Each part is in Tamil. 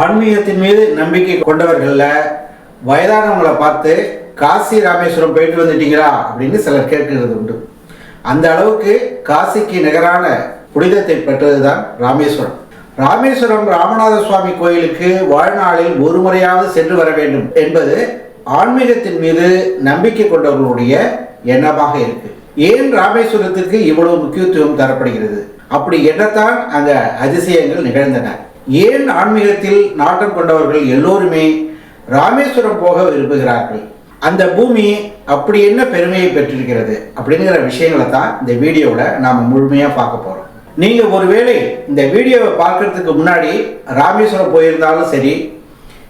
ஆன்மீகத்தின் மீது நம்பிக்கை கொண்டவர்கள்ல வயதானவங்களை பார்த்து காசி ராமேஸ்வரம் போயிட்டு வந்துட்டீங்களா? அப்படின்னு சிலர் கேட்கிறது உண்டு. அந்த அளவுக்கு காசிக்கு நிகரான புனிதத்தை பெற்றதுதான் ராமேஸ்வரம். ராமேஸ்வரம் ராமநாத சுவாமி கோயிலுக்கு வாழ்நாளில் ஒரு முறையாவது சென்று வர வேண்டும் என்பது ஆன்மீகத்தின் மீது நம்பிக்கை கொண்டவர்களுடைய எண்ணமாக இருக்கு. ஏன் ராமேஸ்வரத்துக்கு இவ்வளவு முக்கியத்துவம் தரப்படுகிறது? அப்படி என்னத்தான் அங்க அதிசயங்கள் நிகழ்ந்தன. ஏன் ஆன்மீகத்தில் நாட்டம் கொண்டவர்கள் எல்லோருமே ராமேஸ்வரம் போக விரும்புகிறார்கள்? அந்த பூமி அப்படி என்ன பெருமையை பெற்றிருக்கிறது? அப்படிங்கிற விஷயங்களை தான் இந்த வீடியோவில் நாம் முழுமையாக பார்க்க போகிறோம் நீங்கள் ஒருவேளை இந்த வீடியோவை பார்க்கறதுக்கு முன்னாடி ராமேஸ்வரம் போயிருந்தாலும் சரி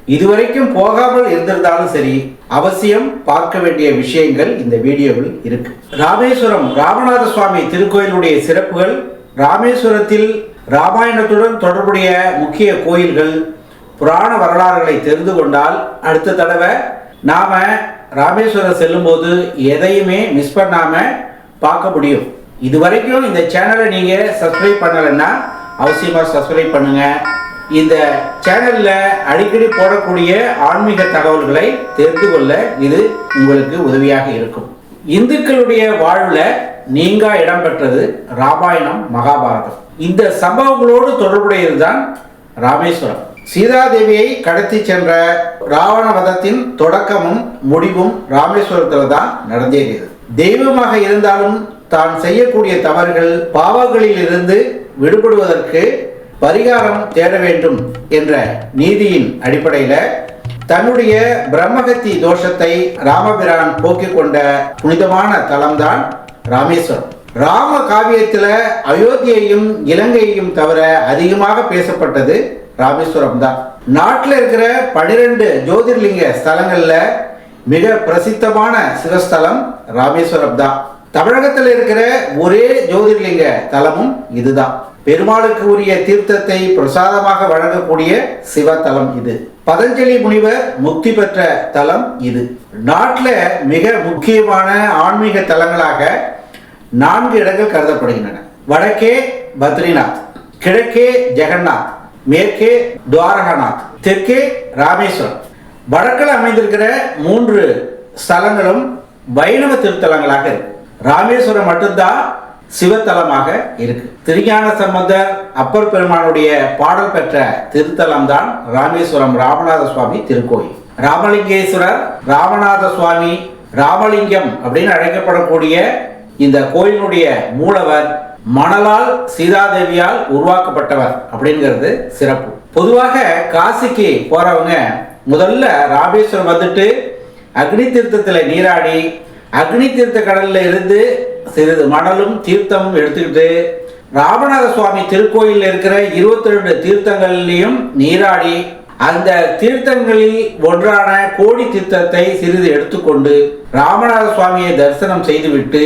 இதுவரைக்கும் போகாமல் இருந்திருந்தாலும் சரி அவசியம் பார்க்க வேண்டிய விஷயங்கள் இந்த வீடியோவில் இருக்கு. ராமேஸ்வரம் ராமநாத சுவாமி திருக்கோயிலுடைய சிறப்புகள் ராமேஸ்வரத்தில் ராமாயணத்துடன் தொடர்புடைய முக்கிய கோயில்கள் புராண வரலாறுகளை தெரிந்து கொண்டால் அடுத்த தடவை நாம் ராமேஸ்வரம் செல்லும்போது எதையுமே மிஸ் பண்ணாமல் பார்க்க முடியும். இது வரைக்கும் இந்த சேனலை நீங்கள் சப்ஸ்கிரைப் பண்ணலைன்னா அவசியமாக சப்ஸ்கிரைப் பண்ணுங்கள் இந்த சேனலில் அடிக்கடி போடக்கூடிய ஆன்மீக தகவல்களை தெரிந்து கொள்ள இது உங்களுக்கு உதவியாக இருக்கும். இந்துக்களுடைய வாழ்வில் நீங்கா இடம்பெற்றது ராமாயணம் மகாபாரதம். இந்த சம்பவங்களோடு தொடர்புடையதுதான் ராமேஸ்வரம். சீதாதேவியை கடத்தி சென்ற ராவண வதத்தின் தொடக்கமும் முடிவும் ராமேஸ்வரத்தில் தான் நடந்தேறியது. தெய்வமாக இருந்தாலும் தான் செய்யக்கூடிய தவறுகள் பாவங்களில் இருந்து விடுபடுவதற்கு பரிகாரம் தேட வேண்டும் என்ற நீதியின் அடிப்படையில் தன்னுடைய பிரம்மகத்தி தோஷத்தை ராமபிரான் போக்கிக் கொண்ட புனிதமான தலம்தான் ராமேஸ்வரம். ராம காவியத்தில் அயோத்தியையும் இலங்கையையும் தவிர அதிகமாக பேசப்பட்டது ராமேஸ்வரம் தான் நாட்டில் இருக்கிற பனிரெண்டு ஜோதிர்லிங்க ஸ்தலங்களில் மிக பிரசித்தமான சிவஸ்தலம் ராமேஸ்வரம் தான் தமிழகத்தில் இருக்கிற ஒரே ஜோதிர்லிங்க தலமும் இதுதான். பெருமாளுக்கு உரிய தீர்த்தத்தை பிரசாதமாக வழங்கக்கூடிய சிவத்தலம் இது. பதஞ்சலி முனிவர் முக்தி பெற்ற தலம் இது. நாட்டில் மிக முக்கியமான ஆன்மீக தலங்களாக நான்கு இடங்கள் கருதப்படுகின்றன. வடக்கே பத்ரிநாத் கிழக்கே ஜெகநாத் மேற்கே துவாரகநாத் தெற்கே ராமேஸ்வரம். வடக்கில் அமைந்திருக்கிற மூன்று ஸ்தலங்களும் வைணவ திருத்தலங்களாக இருக்கு. ராமேஸ்வரம் மட்டும்தான் சிவத்தலமாக இருக்கு. திருஞான சம்பந்தர் அப்பர் பெருமானுடைய பாடல் பெற்ற திருத்தலம் தான் ராமேஸ்வரம் ராமநாத சுவாமி திருக்கோயில். ராமலிங்கேஸ்வரர் ராமநாத சுவாமி ராமலிங்கம் அப்படின்னு அழைக்கப்படக்கூடிய இந்த கோயிலுடைய மூலவர் மணலால் சீதாதேவியால் உருவாக்கப்பட்டவர் அப்படிங்கிறது சிறப்பு. பொதுவாக காசிக்கு போறவங்க முதல்ல ராமேஸ்வரம் வந்துட்டு அக்னி தீர்த்தத்தில் நீராடி அக்னி தீர்த்த கடல்ல இருந்து சிறிது மணலும் தீர்த்தமும் எடுத்துக்கிட்டு ராமநாத சுவாமி திருக்கோயிலில் இருக்கிற இருபத்தி ரெண்டு தீர்த்தங்கள்லையும் நீராடி அந்த தீர்த்தங்களில் ஒன்றான கோடி தீர்த்தத்தை சிறிது எடுத்துக்கொண்டு ராமநாத சுவாமியை தரிசனம் செய்துவிட்டு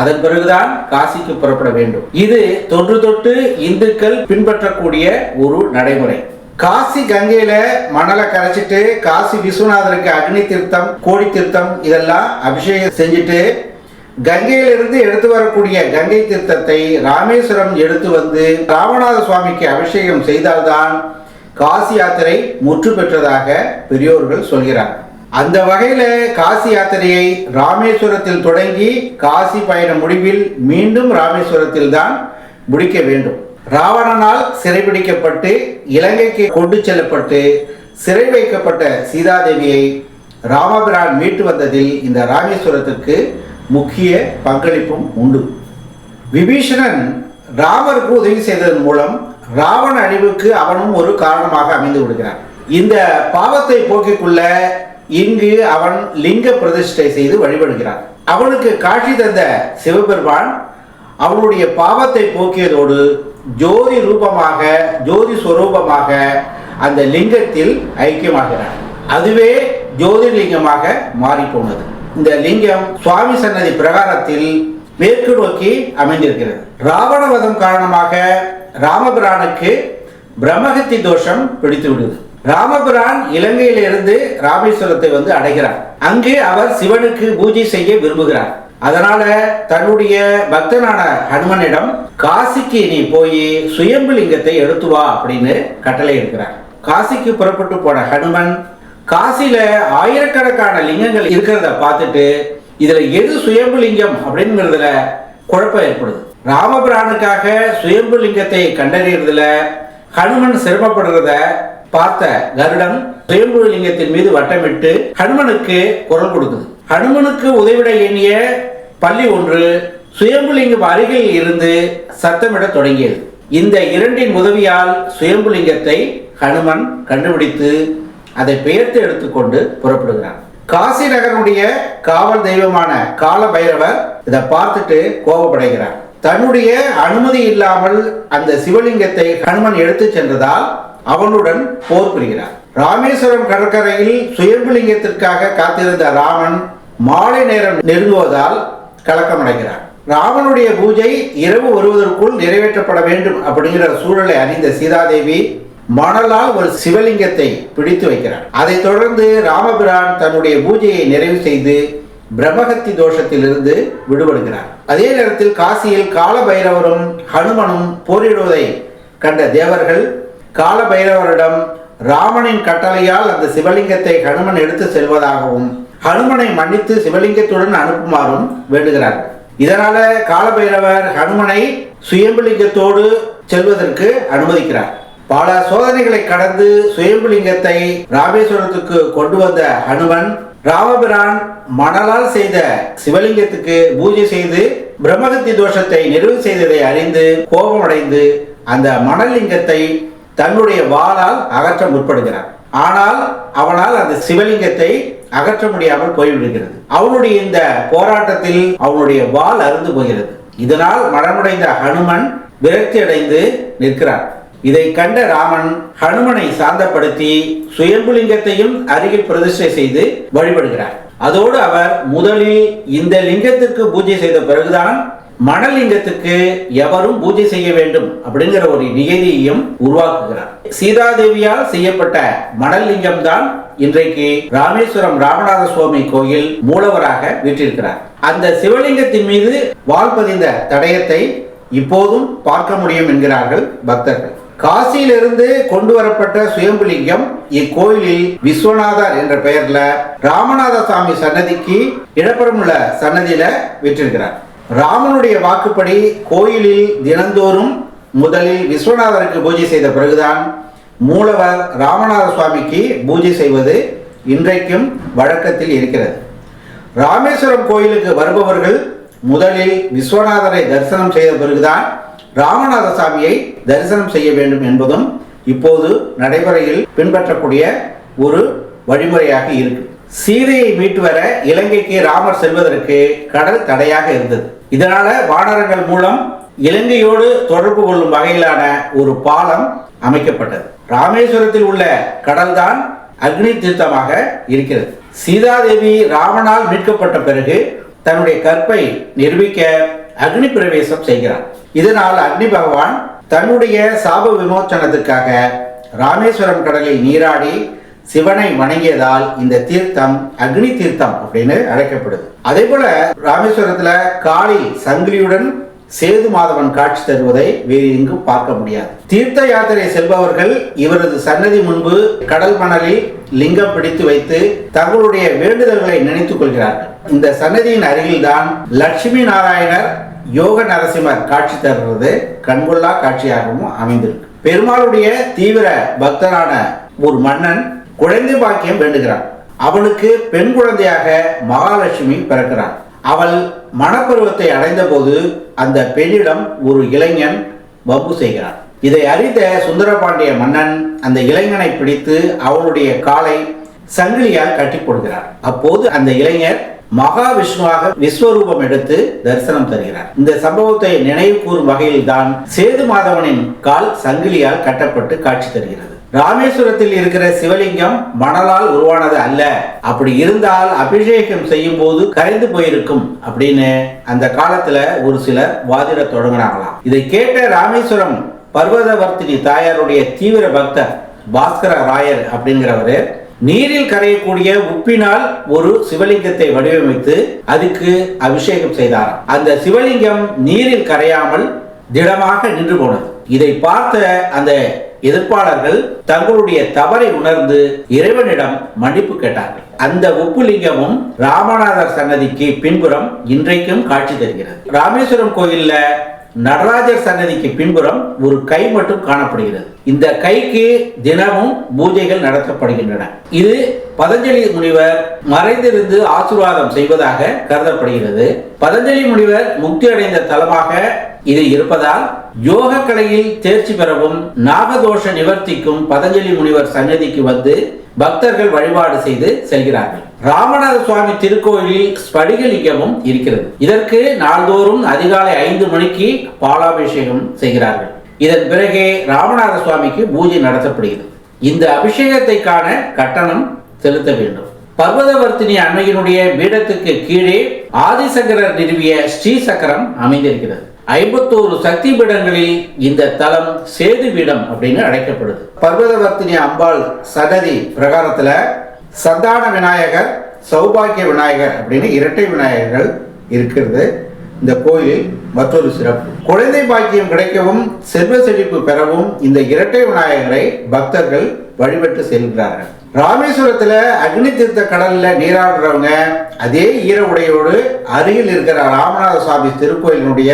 அதன் பிறகுதான் காசிக்கு புறப்பட வேண்டும். இது தொன்று தொட்டு இந்துக்கள் பின்பற்றக்கூடிய ஒரு நடைமுறை. காசி கங்கையில மணலை கரைச்சிட்டு காசி விஸ்வநாதருக்கு அக்னி தீர்த்தம் கோடி தீர்த்தம் இதெல்லாம் அபிஷேகம் செஞ்சுட்டு கங்கையிலிருந்து எடுத்து வரக்கூடிய கங்கை தீர்த்தத்தை ராமேஸ்வரம் எடுத்து வந்து ராமநாத சுவாமிக்கு அபிஷேகம் செய்தால்தான் காசி யாத்திரை முற்று பெற்றதாக பெரியோர்கள் சொல்கிறார் அந்த வகையில காசி யாத்திரையை ராமேஸ்வரத்தில் தொடங்கி காசி பயண முடிவில் மீண்டும் ராமேஸ்வரத்தில் தான் முடிக்க வேண்டும். ராவணனால் சிறைபிடிக்கப்பட்டு இலங்கைக்கு கொண்டு செல்லப்பட்டு சிறை வைக்கப்பட்ட சீதாதேவியை ராமபிரான் மீட்டு வந்ததில் இந்த ராமேஸ்வரத்திற்கு முக்கிய பங்களிப்பும் உண்டு. விபீஷணன் ராமருக்கு உதவி செய்ததன் மூலம் ராவண அழிவுக்கு அவனும் ஒரு காரணமாக அமைந்து விடுகிறான் இந்த பாவத்தை போக்கிக் இங்கு அவன் லிங்க பிரதிஷ்டை செய்து வழிபடுகிறான். அவனுக்கு காட்சி தந்த சிவபெருமான் அவனுடைய பாவத்தை போக்கியதோடு ஜோதி ரூபமாக ஜோதி ஸ்வரூபமாக அந்த லிங்கத்தில் ஐக்கியமாகிறார். அதுவே ஜோதிர்லிங்கமாக மாறி போனது இந்த லிங்கம் சுவாமி சன்னதி பிரகாரத்தில் மேற்கு நோக்கி அமைந்திருக்கிறது. ராவணவதம் காரணமாக ராமபிரானுக்கு பிரம்மகத்தி தோஷம் பிடித்து விடுது ராமபிரான் இலங்கையிலிருந்து ராமேஸ்வரத்தை வந்து அடைகிறார். அங்கே அவர் சிவனுக்கு பூஜை செய்ய விரும்புகிறார். அதனால தன்னுடைய பக்தனான ஹனுமனிடம் காசிக்கு நீ போய் சுயம்பு லிங்கத்தை எடுத்து வா அப்படின்னு கட்டளை எடுக்கிறார். காசிக்கு புறப்பட்டு போன ஹனுமன் காசியில ஆயிரக்கணக்கான லிங்கங்கள் இருக்கிறத பார்த்துட்டு இதுல எது சுயம்பு லிங்கம் அப்படிங்கிறதுல குழப்பம் ஏற்படுது. ராமபிரானுக்காக சுயம்பு லிங்கத்தை கண்டறியறதுல ஹனுமன் சிரமப்படுறத பார்த்த கருடன் சுயம்பு லிங்கத்தின் மீது வட்டமிட்டு ஹனுமனுக்கு குரல் கொடுக்குது. ஹனுமனுக்கு உதவிட எண்ணிய பள்ளி ஒன்று சுயம்புலிங்கம் அருகில் இருந்து சத்தமிடத் தொடங்கியது. இந்த இரண்டின் உதவியால் சுயம்புலிங்கத்தை ஹனுமன் கண்டுபிடித்து அதை பெயர்த்து எடுத்துக்கொண்டு புறப்படுகிறார் காசி நகருடைய காவல் தெய்வமான கால பைரவர் இதை பார்த்துட்டு கோபப்படைகிறார். தன்னுடைய அனுமதி இல்லாமல் அந்த சிவலிங்கத்தை ஹனுமன் எடுத்து சென்றதால் அவனுடன் போர் புரிகிறார். ராமேஸ்வரம் கடற்கரையில் சுயம்புலிங்கத்திற்காக காத்திருந்த ராமன் மாலை நேரம் நெருங்குவதால் கலக்கமடைகிறார். ராமனுடைய பூஜை இரவு வருவதற்குள் நிறைவேற்றப்பட வேண்டும் அப்படிங்கிற சூழலை அறிந்த சீதாதேவி மணலால் ஒரு சிவலிங்கத்தை பிடித்து வைக்கிறார். அதைத் தொடர்ந்து ராமபிரான் தன்னுடைய பூஜையை நிறைவு செய்து பிரம்மகத்தி தோஷத்திலிருந்து விடுபடுகிறார். அதே நேரத்தில் காசியில் காலபைரவரும் ஹனுமனும் போரிடுவதை கண்ட தேவர்கள் காலபைரவரிடம் ராமனின் கட்டளையால் அந்த சிவலிங்கத்தை ஹனுமன் எடுத்து செல்வதாகவும் ஹனுமனை மன்னித்து சிவலிங்கத்துடன் அனுப்புமாறும் வேண்டுகிறார். இதனால காலபைரவர் ஹனுமனை சுயம்புலிங்கத்தோடு செல்வதற்கு அனுமதிக்கிறார். பல சோதனைகளை கடந்து சுயம்புலிங்கத்தை ராமேஸ்வரத்துக்கு கொண்டு வந்த ஹனுமன் ராமபிரான் மணலால் செய்த சிவலிங்கத்துக்கு பூஜை செய்து பிரம்மகத்தி தோஷத்தை நிறைவு செய்ததை அறிந்து கோபமடைந்து அந்த மணலிங்கத்தை தன்னுடைய வாளால் அகற்ற முற்படுகிறார். ஆனால் அவனால் அந்த சிவலிங்கத்தை அகற்ற முடியாமல் போய்விடுகிறது. அவனுடைய இந்த போராட்டத்தில் அவனுடைய வால் அருந்து போகிறது. இதனால் மனமுடைந்த ஹனுமன் விரக்தி அடைந்து நிற்கிறார். இதை கண்ட ராமன் ஹனுமனை சாந்தப்படுத்தி சுயம்புலிங்கத்தையும் அருகில் பிரதிஷ்டை செய்து வழிபடுகிறார். அதோடு அவர் முதலில் இந்த லிங்கத்திற்கு பூஜை செய்த பிறகுதான் மணலிங்கத்துக்கு எவரும் பூஜை செய்ய வேண்டும் அப்படிங்கிற ஒரு நியதியையும் உருவாக்குகிறார். சீதாதேவியால் செய்யப்பட்ட மணல் லிங்கம் தான் இன்றைக்கு ராமேஸ்வரம் ராமநாத சுவாமி கோயில் மூலவராக வீற்றிருக்கிறார். அந்த சிவலிங்கத்தின் மீது வால் பதிந்த தடயத்தை இப்போதும் பார்க்க முடியும் என்கிறார்கள் பக்தர்கள். காசியிலிருந்து கொண்டு வரப்பட்ட சுயம்புலிங்கம் இக்கோயிலில் விஸ்வநாதர் என்ற பெயர்ல ராமநாத சுவாமி சன்னதிக்கு இடப்புறம் உள்ள சன்னதியில விற்றிருக்கிறார். ராமனுடைய வாக்குப்படி கோயிலில் தினந்தோறும் முதலில் விஸ்வநாதருக்கு பூஜை செய்த பிறகுதான் மூலவர் ராமநாத சுவாமிக்கு பூஜை செய்வது இன்றைக்கும் வழக்கத்தில் இருக்கிறது. ராமேஸ்வரம் கோயிலுக்கு வருபவர்கள் முதலில் விஸ்வநாதரை தரிசனம் செய்த பிறகுதான் ராமநாத சாமியை தரிசனம் செய்ய வேண்டும் என்பதும் இப்போது நடைமுறையில் பின்பற்றக்கூடிய ஒரு வழிமுறையாக இருக்கு. சீதையை மீட்டு வர இலங்கைக்கு ராமர் செல்வதற்கு கடல் தடையாக இருந்தது. இதனால வானரங்கள் மூலம் இலங்கையோடு தொடர்பு கொள்ளும் வகையிலான ஒரு பாலம் அமைக்கப்பட்டது. ராமேஸ்வரத்தில் உள்ள கடல்தான் அக்னி தீர்த்தமாக இருக்கிறது. சீதாதேவி ராமனால் மீட்கப்பட்ட பிறகு தன்னுடைய கற்பை நிரூபிக்க அக்னி பிரவேசம் செய்கிறார். இதனால் அக்னி பகவான் தன்னுடைய சாப விமோச்சனத்துக்காக ராமேஸ்வரம் கடலில் நீராடி சிவனை வணங்கியதால் இந்த தீர்த்தம் அக்னி தீர்த்தம் அப்படின்னு அழைக்கப்படுது. அதே போல ராமேஸ்வரத்துல காளி சங்கிலியுடன் சேது மாதவன் காட்சி தருவதை வேறு எங்கும் பார்க்க முடியாது. தீர்த்த யாத்திரை செல்பவர்கள் இவரது சன்னதி முன்பு கடல் மணலில் லிங்கம் பிடித்து வைத்து தங்களுடைய வேண்டுதல்களை நினைத்துக் கொள்கிறார்கள். இந்த சன்னதியின் அருகில்தான் லட்சுமி நாராயணர் யோக நரசிம்மர் காட்சி தருவது கண்கொள்ளா காட்சியாகவும் அமைந்திருக்கு. பெருமாளுடைய தீவிர பக்தரான ஒரு மன்னன் குழந்தை பாக்கியம் வேண்டுகிறான். அவனுக்கு பெண் குழந்தையாக மகாலட்சுமி பிறக்கிறான். அவள் மணப்பருவத்தை அடைந்தபோது அந்த பெண்ணிடம் ஒரு இளைஞன் வம்பு செய்கிறான். இதை அறிந்த சுந்தரபாண்டிய மன்னன் அந்த இளைஞனை பிடித்து அவனுடைய காலை சங்கிலியால் கட்டி போடுகிறார் அப்போது அந்த இளைஞர் மகாவிஷ்ணுவாக விஸ்வரூபம் எடுத்து தரிசனம் தருகிறார். இந்த சம்பவத்தை நினைவு கூறும் வகையில் தான் சேது மாதவனின் கால் சங்கிலியால் கட்டப்பட்டு காட்சி தருகிறது. ராமேஸ்வரத்தில் இருக்கிற சிவலிங்கம் மணலால் உருவானது அல்ல. அப்படி இருந்தால் அபிஷேகம் செய்யும் போது கரைந்து போயிருக்கும் அப்படின்னு அந்த காலத்துல ஒரு சிலர் வாதிட தொடங்கினாங்களாம். இதை கேட்ட ராமேஸ்வரம் பர்வதவர்த்தினி தாயாருடைய தீவிர பக்தர் பாஸ்கர ராயர் அப்படிங்கிறவரு நீரில் கரையக்கூடிய உப்பினால் ஒரு சிவலிங்கத்தை வடிவமைத்து அதுக்கு அபிஷேகம் செய்தாராம் அந்த சிவலிங்கம் நீரில் கரையாமல் திடமாக நின்று போனது. இதை பார்த்த அந்த எதிர்ப்பாளர்கள் தங்களுடைய தவறை உணர்ந்து இறைவனிடம் மன்னிப்பு கேட்டார்கள். அந்த உப்புலிங்கமும் ராமநாதர் சன்னதிக்கு பின்புறம் இன்றைக்கும் காட்சி தருகிறது. ராமேஸ்வரம் கோயில்ல நடராஜர் சன்னதிக்கு பின்புறம் ஒரு கை மட்டும் காணப்படுகிறது. இந்த கைக்கு தினமும் பூஜைகள் நடத்தப்படுகின்றன. இது பதஞ்சலி முனிவர் மறைந்திருந்து ஆசீர்வாதம் செய்வதாக கருதப்படுகிறது. பதஞ்சலி முனிவர் முக்தி அடைந்த தலமாக இது இருப்பதால் யோக கலையில் தேர்ச்சி பெறவும் நாகதோஷ நிவர்த்திக்கும் பதஞ்சலி முனிவர் சன்னதிக்கு வந்து பக்தர்கள் வழிபாடு செய்து செல்கிறார்கள். ராமநாத சுவாமி திருக்கோயிலில் ஸ்படிகலிங்கமும் இருக்கிறது. இதற்கு நாள்தோறும் அதிகாலை ஐந்து மணிக்கு பாலாபிஷேகம் செய்கிறார்கள். இதன் பிறகே ராமநாத சுவாமிக்கு பூஜை நடத்தப்படுகிறது. இந்த அபிஷேகத்தை காண கட்டணம் செலுத்த வேண்டும். பர்வதவர்த்தினி அன்னையினுடைய பீடத்துக்கு கீழே ஆதிசங்கரர் நிறுவிய ஸ்ரீசக்கரம் அமைந்திருக்கிறது. ஐம்பத்தோரு சக்தி பீடங்களில் இந்த தலம் சேது பீடம் அப்படின்னு அழைக்கப்படுது. பர்வதவர்த்தினி அம்பாள் சகதி பிரகாரத்துல சந்தான விநாயகர் சௌபாகிய விநாயகர் அப்படின்னு இரட்டை விநாயகர்கள் இருக்கிறது. இந்த கோயிலில் மற்றொரு சிறப்பு. குழந்தை பாக்கியம் கிடைக்கவும் செல்வ செழிப்பு பெறவும் இந்த இரட்டை விநாயகரை பக்தர்கள் வழிபட்டு செல்கிறார்கள். ராமேஸ்வரத்துல அக்னி தீர்த்த கடல்ல நீராடுறவங்க அதே ஈர உடையோடு அருகில் இருக்கிற ராமநாத சுவாமி திருக்கோயிலினுடைய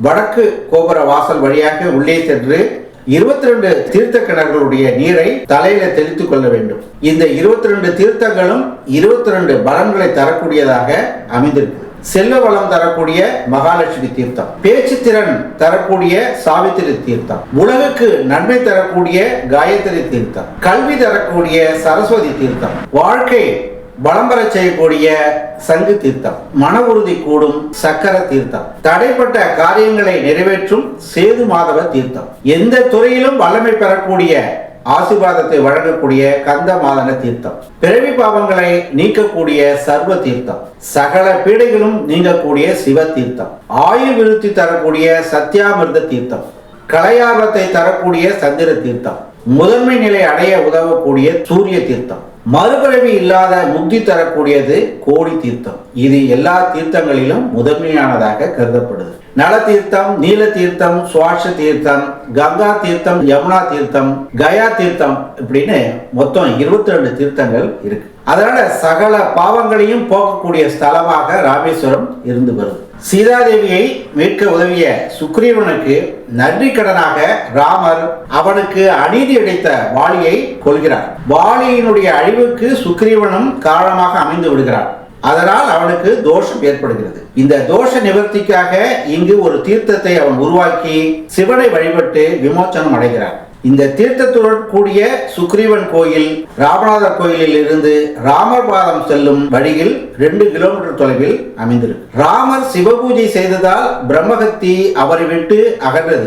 வடக்கு கோபுர வாசல் வழியாக உள்ளே சென்று இருபத்தி ரெண்டு தீர்த்த கிணறுகளுடைய நீரை தலையில தெளித்துக் கொள்ள வேண்டும். இந்த இருபத்தி ரெண்டு தீர்த்தங்களும் இருபத்தி ரெண்டு பலன்களை தரக்கூடியதாக அமைந்திருக்கு. செல்வ வளம் தரக்கூடிய மகாலட்சுமி தீர்த்தம் பேச்சு திறன் தரக்கூடிய சாவித்திரி தீர்த்தம் உலகுக்கு நன்மை தரக்கூடிய காயத்ரி தீர்த்தம் கல்வி தரக்கூடிய சரஸ்வதி தீர்த்தம் வாழ்க்கை பலம் செய்யக்கூடிய சங்கு தீர்த்தம் மன உறுதி கூடும் சக்கர தீர்த்தம். தடைப்பட்ட காரியங்களை நிறைவேற்றும் சேது மாதவ தீர்த்தம். எந்த துறையிலும் வல்லமை பெறக்கூடிய ஆசீர்வாதத்தை வழங்கக்கூடிய கந்த மாதன தீர்த்தம். பிறவி பாவங்களை நீக்கக்கூடிய சர்வ தீர்த்தம். சகல பீடைகளும் நீங்கக்கூடிய சிவ தீர்த்தம். ஆயுள் விருத்தி தரக்கூடிய சத்யாமிர்த தீர்த்தம். கலையாபத்தை தரக்கூடிய சந்திர தீர்த்தம். முதன்மை நிலை அடைய உதவக்கூடிய சூரிய தீர்த்தம். மறுபிறவி இல்லாத முக்தி தரக்கூடியது கோடி தீர்த்தம். இது எல்லா தீர்த்தங்களிலும் முதன்மையானதாக கருதப்படுது. நல தீர்த்தம் நீல தீர்த்தம் சுவாச தீர்த்தம் கங்கா தீர்த்தம் யமுனா தீர்த்தம் கயா தீர்த்தம் இப்படின்னு மொத்தம் இருபத்தி ரெண்டு தீர்த்தங்கள் இருக்கு. அதனால சகல பாவங்களையும் போக்கக்கூடிய ஸ்தலமாக ராமேஸ்வரம் இருந்து வருது. சீதாதேவியை மீட்க உதவிய சுக்ரீவனுக்கு நன்றிக்கடனாக ராமர் அவனுக்கு அநீதி இழைத்த வாலியை கொள்கிறார் வாலியினுடைய அழிவுக்கு சுக்ரீவனும் காரணமாக அமைந்து விடுகிறார். அதனால் அவனுக்கு தோஷம் ஏற்படுகிறது. இந்த தோஷ நிவர்த்திக்காக இங்கு ஒரு தீர்த்தத்தை அவன் உருவாக்கி சிவனை வழிபட்டு விமோச்சனம் அடைகிறார் இந்த தீர்த்தத்துடன் கூடிய சுக்ரீவன் கோயில் ராமநாதர் கோயிலில் இருந்து ராமர் பாதம் செல்லும் வழியில் ரெண்டு கிலோமீட்டர் தொலைவில் அமைந்திருக்கு. ராமர் சிவபூஜை செய்ததால் பிரம்மகத்தி அவரை விட்டு அகன்றது.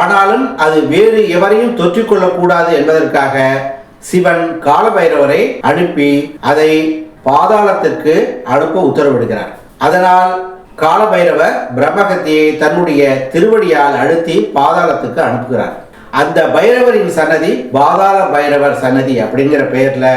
ஆனாலும் அது வேறு எவரையும் தொற்றிக்கொள்ளக்கூடாது என்பதற்காக சிவன் காலபைரவரை அனுப்பி அதை பாதாளத்திற்கு அனுப்ப உத்தரவிடுகிறார். அதனால் காலபைரவர் பிரம்மகத்தியை தன்னுடைய திருவடியால் அழுத்தி பாதாளத்துக்கு அனுப்புகிறார். அந்த பைரவரின் சன்னதி பாதாள பைரவர் சன்னதி அப்படிங்கிற பெயர்ல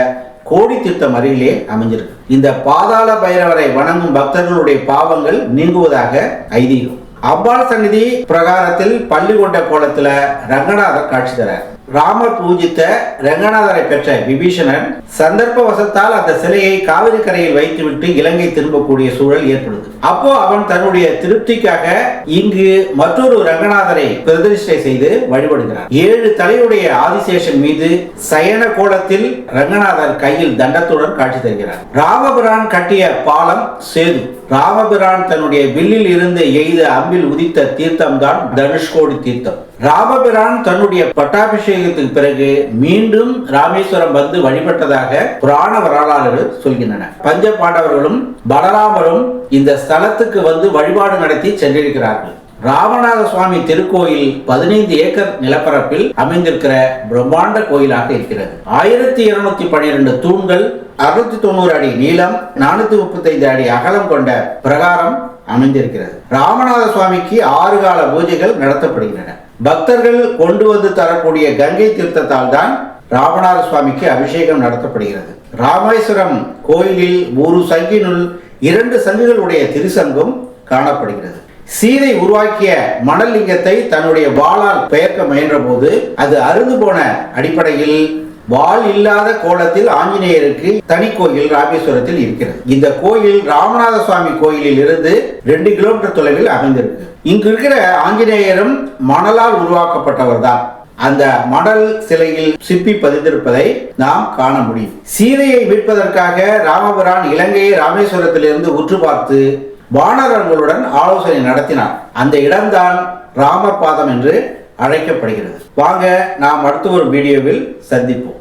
கோடி தீர்த்தம் அருகிலே அமைஞ்சிருக்கு. இந்த பாதாள பைரவரை வணங்கும் பக்தர்களுடைய பாவங்கள் நீங்குவதாக ஐதீகம். அம்பாள் சந்நிதி பிரகாரத்தில் பள்ளி கொண்ட கோலத்துல ரங்கநாதர் காட்சி தரார். ராமர் பூஜித்த ரங்கநாதரை பெற்ற விபீஷணன் சந்தர்ப்ப வசத்தால் அந்த சிலையை காவிரி கரையில் வைத்துவிட்டு இலங்கை திரும்பக்கூடிய சூழல் ஏற்படுது. அப்போ அவன் தன்னுடைய திருப்திக்காக இங்கு மற்றொரு ரங்கநாதரை பிரதிஷ்டை செய்து வழிபடுகிறான். ஏழு தலையுடைய ஆதிசேஷன் மீது சயன கோலத்தில் ரங்கநாதர் கையில் தண்டத்துடன் காட்சி தருகிறார். ராமபிரான் கட்டிய பாலம் சேது. ராமபிரான் தன்னுடைய வில்லில் இருந்து எய்த அம்பில் உதித்த தீர்த்தம் தான் தனுஷ்கோடி தீர்த்தம். ராமபிரான் தன்னுடைய பட்டாபிஷேகத்துக்கு பிறகு மீண்டும் ராமேஸ்வரம் வந்து வழிபட்டதாக புராண வரலாறுகள் சொல்கின்றன. பஞ்ச பாண்டவர்களும் பலராமரும் இந்த ஸ்தலத்துக்கு வந்து வழிபாடு நடத்தி சென்றிருக்கிறார்கள். ராமநாத சுவாமி திருக்கோயில் பதினைந்து ஏக்கர் நிலப்பரப்பில் அமைந்திருக்கிற பிரம்மாண்ட கோயிலாக இருக்கிறது. ஆயிரத்தி இருநூத்தி பன்னிரெண்டு தூண்கள் அறுநூத்தி தொண்ணூறு அடி நீளம் நானூத்தி முப்பத்தைந்து அடி அகலம் கொண்ட பிரகாரம் அமைந்திருக்கிறது. ராமநாத சுவாமிக்கு ஆறு கால பூஜைகள் நடத்தப்படுகின்றன. பக்தர்கள் கொண்டு வந்து தரக்கூடிய கங்கை தீர்த்தத்தால் தான் ராமநாத சுவாமிக்கு அபிஷேகம் நடத்தப்படுகிறது. ராமேஸ்வரம் கோயிலில் ஒரு சங்கினுள் இரண்டு சங்குகளுடைய திருசங்கம் காணப்படுகிறது. சீதை உருவாக்கிய மணல் லிங்கத்தை தன்னுடைய வாளால் பெயர்க்க முயன்ற போது அது அருந்து போன அடிப்படையில் வாள் இல்லாத கோலத்தில் ஆஞ்சநேயருக்கு தனி கோயில் ராமேஸ்வரத்தில் இருக்கிறது. இந்த கோயில் ராமநாத சுவாமி கோயிலில் இருந்து ரெண்டு கிலோமீட்டர் தொலைவில் அமைந்திருக்கு இங்கு இருக்கிற ஆஞ்சநேயரும் மணலால் உருவாக்கப்பட்டவர் தான் அந்த மணல் சிலையில் சிப்பி பதிந்திருப்பதை நாம் காண முடியும். சீதையை மீட்பதற்காக ராமபுரான் இலங்கையை ராமேஸ்வரத்திலிருந்து உற்று பார்த்து வானரர்களுடன் ஆலோசனை நடத்தினார். அந்த இடம்தான் ராமர் பாதம் என்று அழைக்கப்படுகிறது. வாங்க நாம் அடுத்த ஒரு வீடியோவில் சந்திப்போம்.